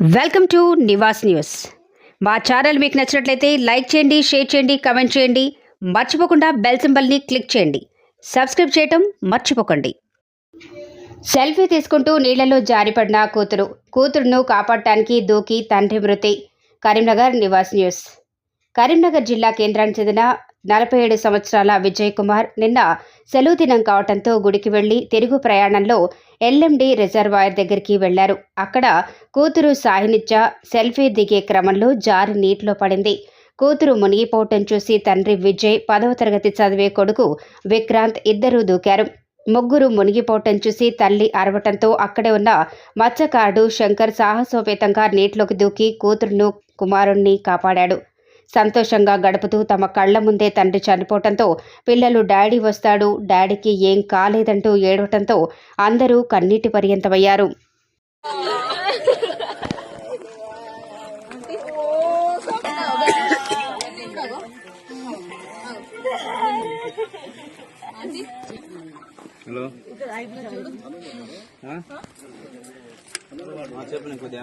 Welcome to Nivas news. మా channel మీకు నచ్చినట్లయితే లైక్ చేయండి షేర్ చేయండి కమెంట్ చేయండి. మర్చిపోకుండా బెల్ సింబల్ని క్లిక్ చేయండి. సబ్స్క్రైబ్ చేయటం మర్చిపోకండి. సెల్ఫీ తీసుకుంటూ నీళ్ళలో జారిపడిన కూతురు. కూతురును కాపాడటానికి దూకి తండ్రి మృతి. కరీంనగర్ నివాస్ న్యూస్. కరీంనగర్ జిల్లా కేంద్రానికి చెందిన నలభై ఏడు సంవత్సరాల విజయ్ కుమార్ నిన్న సెలవు దినం కావడంతో గుడికి వెళ్ళి తిరుగు ప్రయాణంలో ఎల్ఎండి రిజర్వాయర్ దగ్గరికి వెళ్ళారు. అక్కడ కూతురు సాహినిత్య సెల్ఫీ దిగే క్రమంలో జారి నీటిలో పడింది. కూతురు మునిగిపోవటం చూసి తండ్రి విజయ్ పదవ తరగతి చదివే కొడుకు విక్రాంత్ ఇద్దరూ దూకారు. ముగ్గురు మునిగిపోవటం చూసి తల్లి అరవటంతో అక్కడే ఉన్న మత్స్యకారుడు శంకర్ సాహసోపేతంగా నీటిలోకి దూకి కూతురును కుమారుణ్ణి కాపాడాడు. సంతోషంగా గడుపుతూ తమ కళ్ళ ముందే తండ్రి చనిపోవటంతో పిల్లలు డాడీ వస్తాడు డాడీకి ఏం కాలేదంటూ ఏడవటంతో అందరూ కన్నీటి పర్యంతమయ్యారు. హలో. ఆ? ఆ, చెప్పు నేను కొద్దిగా